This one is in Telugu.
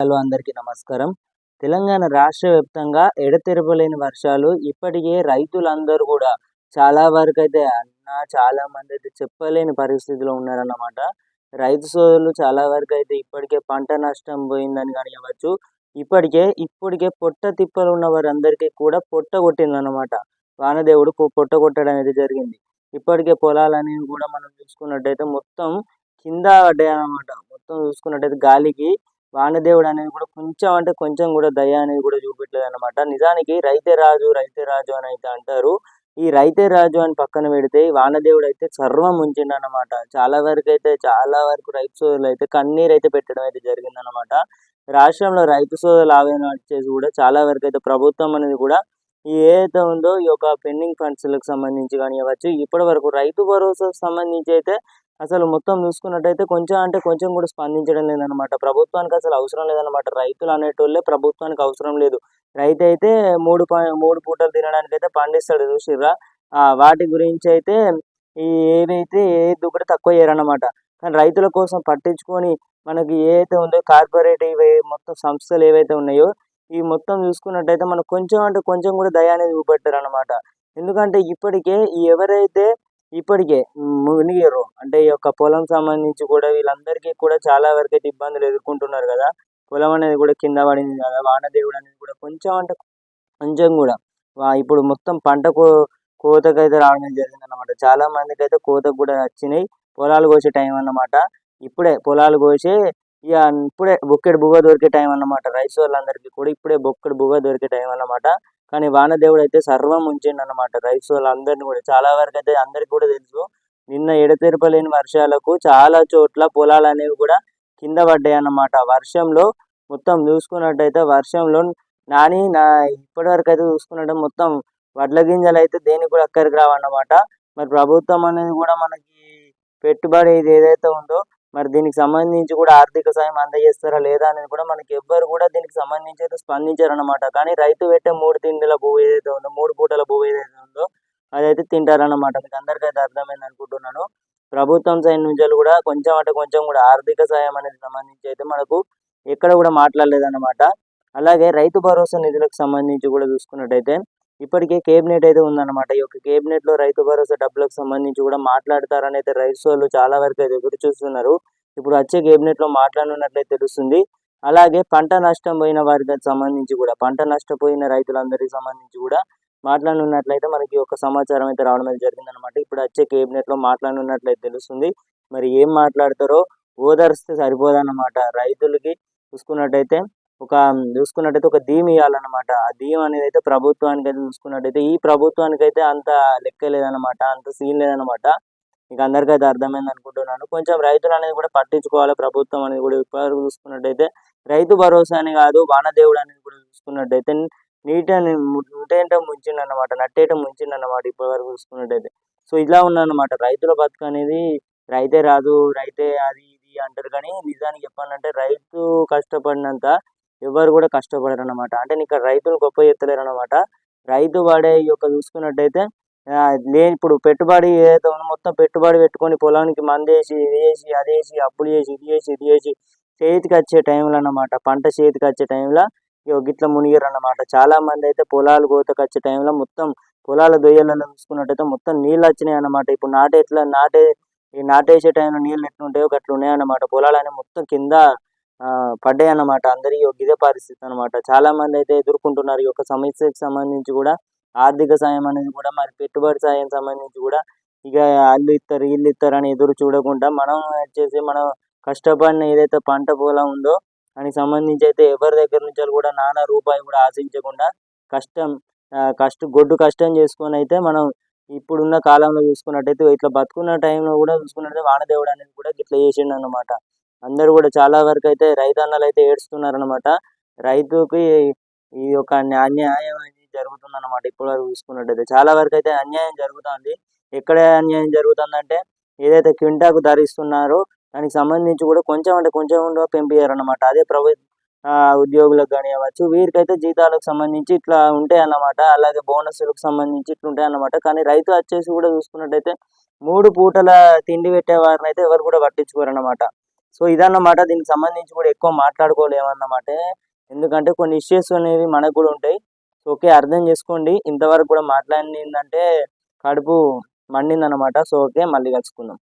హలో అందరికీ నమస్కారం. తెలంగాణ రాష్ట్ర వ్యాప్తంగా ఎడతెరపలేని వర్షాలు ఇప్పటికే రైతులందరూ కూడా చాలా వరకు అయితే అన్న చాలా మంది అయితే చెప్పలేని పరిస్థితిలో ఉన్నారన్నమాట. రైతు సోదరులు చాలా వరకు అయితే ఇప్పటికే పంట నష్టం పోయిందని కానివ్వచ్చు ఇప్పటికే ఇప్పటికే పొట్ట తిప్పలు ఉన్న వారందరికీ కూడా పొట్ట కొట్టిందన్నమాట. వానదేవుడు పొట్ట కొట్టడం అనేది జరిగింది. ఇప్పటికే పొలాలనేవి కూడా మనం చూసుకున్నట్టయితే మొత్తం కింద పడ్డాయి అన్నమాట మొత్తం చూసుకున్నట్టయితే గాలికి వానదేవుడు అనేది కూడా కొంచెం అంటే కొంచెం కూడా దయ అనేది కూడా చూపెట్టలేదు అనమాట నిజానికి రైతే రాజు రైతే రాజు అని అయితే అంటారు. ఈ రైతే రాజు అని పక్కన పెడితే ఈ వానదేవుడు అయితే సర్వం ఉంచిండు అనమాట చాలా వరకు అయితే చాలా వరకు రైతు సోదరులు అయితే కన్నీరు అయితే పెట్టడం అయితే జరిగిందనమాట రాష్ట్రంలో రైతు సోదరులు ఆవేదన వచ్చేసి కూడా చాలా వరకు అయితే ప్రభుత్వం అనేది కూడా ఏదైతే ఉందో ఈ యొక్క పెండింగ్ ఫండ్స్లకు సంబంధించి కానివ్వచ్చు ఇప్పటి వరకు రైతు భరోసాకు సంబంధించి అయితే అసలు మొత్తం చూసుకున్నట్టయితే కొంచెం అంటే కొంచెం కూడా స్పందించడం లేదనమాట ప్రభుత్వానికి అసలు అవసరం లేదనమాట రైతులు అనేటోళ్ళే ప్రభుత్వానికి అవసరం లేదు. రైతు అయితే మూడు ప- మూడు పూటలు తినడానికి అయితే పండిస్తాడు చూసిర్రా. ఆ, వాటి గురించి అయితే ఈ ఏవైతే ఏది కూడా తక్కువ చేయరన్నమాట. కానీ రైతుల కోసం పట్టించుకొని మనకి ఏదైతే ఉందో కార్పొరేట్ ఇవి మొత్తం సంస్థలు ఏవైతే ఉన్నాయో ఈ మొత్తం చూసుకున్నట్టయితే మనకు కొంచెం అంటే కొంచెం కూడా దయ అనేది చూపెట్టారు అనమాట ఎందుకంటే ఇప్పటికే ఈ ఎవరైతే ఇప్పటికే మునిగారు. అంటే ఈ యొక్క పొలం సంబంధించి కూడా వీళ్ళందరికీ కూడా చాలా వరకు అయితే ఇబ్బందులు ఎదుర్కొంటున్నారు కదా. పొలం అనేది కూడా కింద పడింది కదా. వానదేవుడు అనేది కూడా కొంచెం అంటే కొంచెం కూడా. ఇప్పుడు మొత్తం పంట కో కోతకైతే రావడం జరిగింది అనమాట చాలా మందికి అయితే కోతకు కూడా వచ్చినాయి. పొలాలు కోసే టైం అన్నమాట. ఇప్పుడే పొలాలు కోసి ఇక ఇప్పుడే బొక్కెడు బువ్వ దొరికే టైం అన్నమాట. రైస్ వాళ్ళందరికీ కూడా ఇప్పుడే బొక్కెడు బువ్వ దొరికే టైం అన్నమాట. కానీ వానదేవుడు అయితే సర్వం ఉంచిండు అనమాట రైతు వాళ్ళందరినీ కూడా చాలా వరకు అయితే అందరికీ కూడా తెలుసు. నిన్న ఎడతెరపలేని వర్షాలకు చాలా చోట్ల పొలాలు అనేవి కూడా కింద పడ్డాయి అన్నమాట వర్షంలో మొత్తం చూసుకున్నట్టయితే వర్షంలో నాని నా ఇప్పటివరకు అయితే చూసుకున్నట్టు మొత్తం వడ్ల గింజలు అయితే దేనికి కూడా అక్కడికి రావన్నమాట. మరి ప్రభుత్వం అనేది కూడా మనకి పెట్టుబడి ఇది ఏదైతే ఉందో మరి దీనికి సంబంధించి కూడా ఆర్థిక సాయం అందజేస్తారా లేదా అనేది కూడా మనకి ఎవ్వరు కూడా దీనికి సంబంధించి అయితే స్పందించారు అనమాట కానీ రైతు పెట్టే మూడు తిండిల భూ ఏదైతే ఉందో మూడు పూటల భూ ఏదైతే ఉందో అదైతే తింటారనమాట మీకు అందరికైతే అర్థమైంది అనుకుంటున్నాను. ప్రభుత్వం సైడ్ నుంచి కూడా కొంచెం అంటే కొంచెం కూడా ఆర్థిక సాయం అనేది సంబంధించి అయితే మనకు ఎక్కడ కూడా మాట్లాడలేదన్నమాట. అలాగే రైతు భరోసా నిధులకు సంబంధించి కూడా చూసుకున్నట్టయితే ఇప్పటికే కేబినెట్ అయితే ఉందన్నమాట. ఈ యొక్క కేబినెట్లో రైతు భరోసా డబ్బులకు సంబంధించి కూడా మాట్లాడతారని అయితే రైతు వాళ్ళు చాలా వరకు అయితే ఎదురు చూస్తున్నారు. ఇప్పుడు వచ్చే కేబినెట్లో మాట్లాడినట్లయితే తెలుస్తుంది. అలాగే పంట నష్టం పోయిన వారికి సంబంధించి కూడా పంట నష్టపోయిన రైతులందరికీ సంబంధించి కూడా మాట్లాడనున్నట్లయితే మనకి ఒక సమాచారం అయితే రావడం అయితే జరిగింది అనమాట ఇప్పుడు వచ్చే కేబినెట్లో మాట్లాడనున్నట్లయితే తెలుస్తుంది. మరి ఏం మాట్లాడతారో ఓదరిస్తే సరిపోదన్నమాట. రైతులకి చూసుకున్నట్టయితే ఒక చూసుకున్నట్టయితే ఒక ధీమ్ ఇవ్వాలన్నమాట ఆ ధీమ్ అనేది అయితే ప్రభుత్వానికి అయితే చూసుకున్నట్టయితే ఈ ప్రభుత్వానికి అయితే అంత లెక్క లేదన్నమాట అంత సీన్ లేదన్నమాట. మీకు అందరికైతే అర్థమైంది అనుకుంటున్నాను. కొంచెం రైతులు అనేది కూడా పట్టించుకోవాలి ప్రభుత్వం అనేది కూడా. ఇప్పటివరకు చూసుకున్నట్టయితే రైతు భరోసా అని కాదు వానదేవుడు అనేది కూడా చూసుకున్నట్టయితే నీట ఉంటేంటే ముంచిండు అనమాట నట్టేట ముంచిండనమాట ఇప్పటివరకు చూసుకున్నట్టయితే. సో ఇలా ఉందన్నమాట. రైతుల బతుకు అనేది రైతే రాదు రైతే అది ఇది అంటారు. కానీ నిజానికి చెప్పాలంటే రైతు కష్టపడినంత ఎవరు కూడా కష్టపడరు అనమాట అంటే ఇక్కడ రైతులు గొప్ప ఎత్తలేరు అనమాట రైతు పడే ఈ యొక్క చూసుకున్నట్టయితే లేని ఇప్పుడు పెట్టుబడి ఏదైతే ఉందో మొత్తం పెట్టుబడి పెట్టుకొని పొలానికి మందేసి ఇది వేసి అది వేసి అప్పులు చేసి ఇది చేసి ఇది చేసి చేతికి వచ్చే టైంలో అన్నమాట. పంట చేతికి వచ్చే టైంలో ఇక గిట్ల మునిగారు అన్నమాట చాలా మంది అయితే పొలాలు కోతకు వచ్చే టైంలో మొత్తం పొలాల దొయ్యలలో చూసుకున్నట్టయితే మొత్తం నీళ్ళు వచ్చినాయి అన్నమాట. ఇప్పుడు నాటే ఎట్లా నాటే ఈ నాటేసే టైంలో నీళ్ళు ఎట్లుంటాయో అట్లా ఉన్నాయన్నమాట ఉన్నాయి పొలాలనే మొత్తం కింద పడ్డాయి అన్నమాట అందరికీ ఒక ఇదే పరిస్థితి అన్నమాట. చాలా మంది అయితే ఎదుర్కొంటున్నారు. ఈ యొక్క సమస్యకు సంబంధించి కూడా ఆర్థిక సాయం అనేది కూడా మరి పెట్టుబడి సాయం సంబంధించి కూడా ఇక వాళ్ళు ఇస్తారు వీళ్ళు ఇస్తారు అని ఎదురు చూడకుండా మనం వచ్చేసి మనం కష్టపడిన ఏదైతే పంట పొలం ఉందో దానికి సంబంధించి అయితే ఎవరి దగ్గర నుంచి కూడా నానా రూపాయి కూడా ఆశించకుండా కష్టం కష్ట గొడ్డు కష్టం చేసుకొని అయితే మనం ఇప్పుడున్న కాలంలో చూసుకున్నట్టయితే ఇట్లా బతుకున్న టైంలో కూడా చూసుకున్నట్టయితే వానదేవుడు అనేది కూడా ఇట్లా చేసిండు అన్నమాట. అందరూ కూడా చాలా వరకు అయితే రైతన్నలు అయితే ఏడుస్తున్నారు అనమాట రైతుకి ఈ యొక్క అన్యాయం అనేది జరుగుతుంది అనమాట ఇప్పటి వరకు చూసుకున్నట్టయితే. చాలా వరకు అయితే అన్యాయం జరుగుతుంది. ఎక్కడ అన్యాయం జరుగుతుందంటే ఏదైతే క్వింటాకు ధరిస్తున్నారో దానికి సంబంధించి కూడా కొంచెం అంటే కొంచెం కూడా అదే ప్రభుత్వ ఉద్యోగులకు కానివ్వచ్చు వీరికైతే జీతాలకు సంబంధించి ఇట్లా ఉంటాయి అన్నమాట అలాగే బోనస్లకు సంబంధించి ఇట్లా ఉంటాయి అన్నమాట కానీ రైతు వచ్చేసి కూడా చూసుకున్నట్టయితే మూడు పూటల తిండి పెట్టే వారిని అయితే ఎవరు కూడా పట్టించుకోరు అన్నమాట సో ఇదన్నమాట. దీనికి సంబంధించి కూడా ఎక్కువ మాట్లాడుకోలేమన్నమాట. ఎందుకంటే కొన్ని ఇష్యూస్ అనేవి మనకు కూడా ఉంటాయి. సో ఓకే అర్థం చేసుకోండి. ఇంతవరకు కూడా మాట్లాడిందంటే కడుపు మండిందన్నమాట. సో ఓకే మళ్ళీ కలుసుకుందాం.